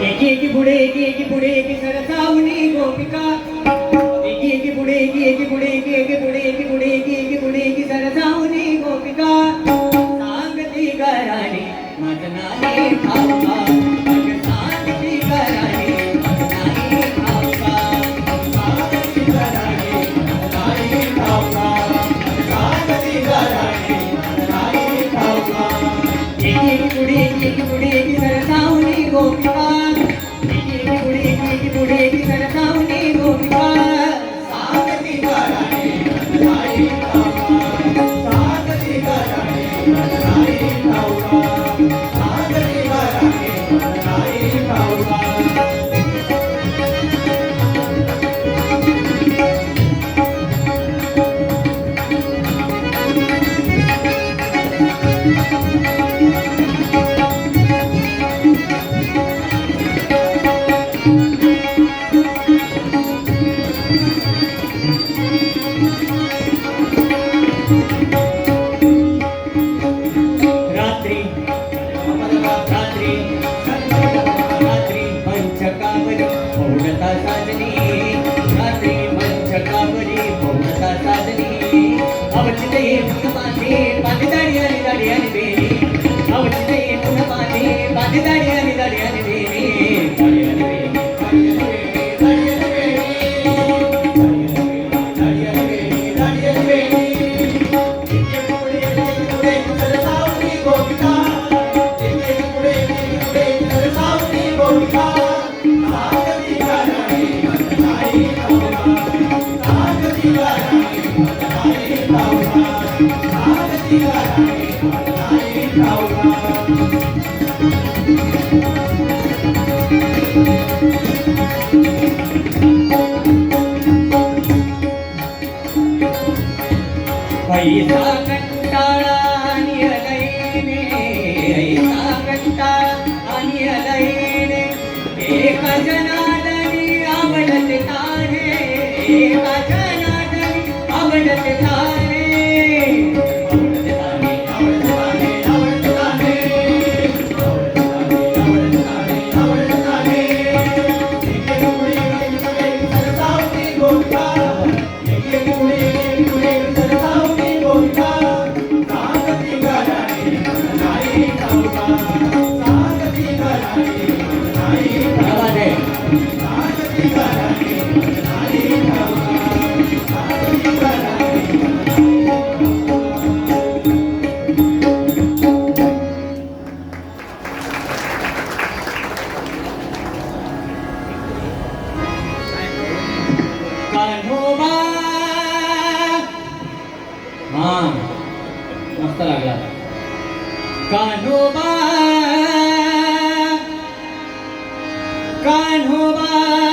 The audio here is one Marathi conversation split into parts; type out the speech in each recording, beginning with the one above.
एकी एकी पुढे एकी एकी पुढे एकी सरसावणी गोपिका. एकी एकी पुढे एकी एकी पुढे एकी एकी पुढे एकी पुढे एकी एकी पुढे एकी सरसावणी गोपिका. सांगती करारी गोपिका. आवडत तारे आवडत तारे. मस्त लागला. कान्होबा कान्होबा.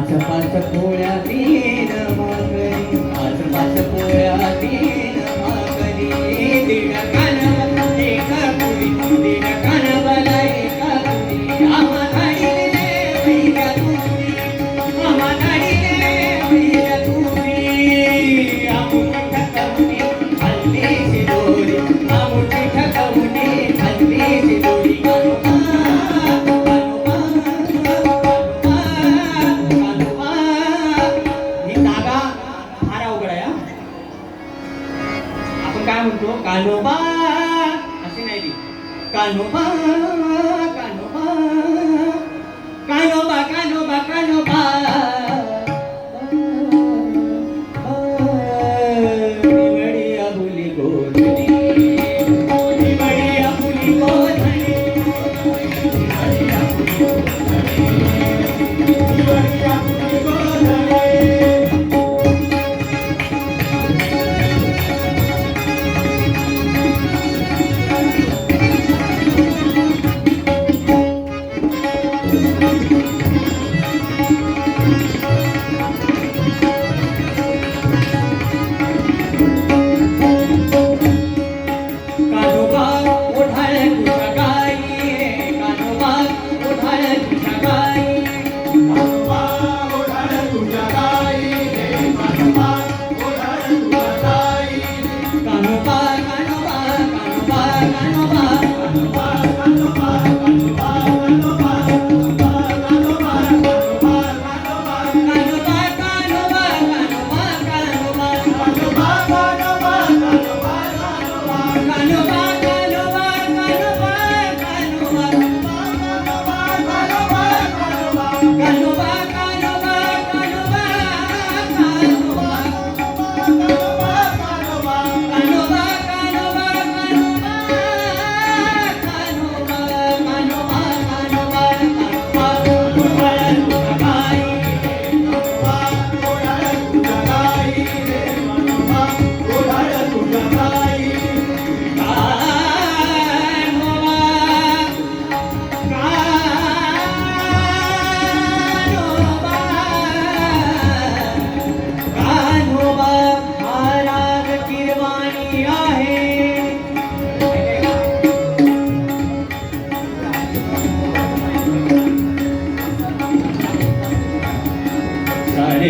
पाच पाच पोळ्या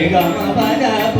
Yeah.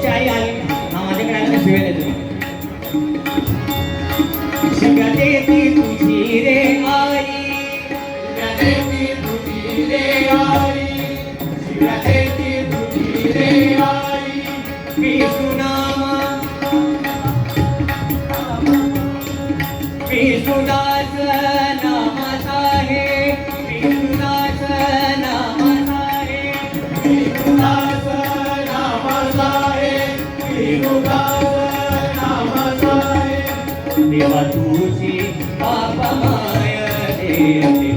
त्याची आई आली. हा माझ्याकडे आला का शिवेल तुम्ही जगाते ती तुझी रे आई. जगाते ती आहे. मी सुनाच आहे. मी देवा तुझी बाबा माय देव.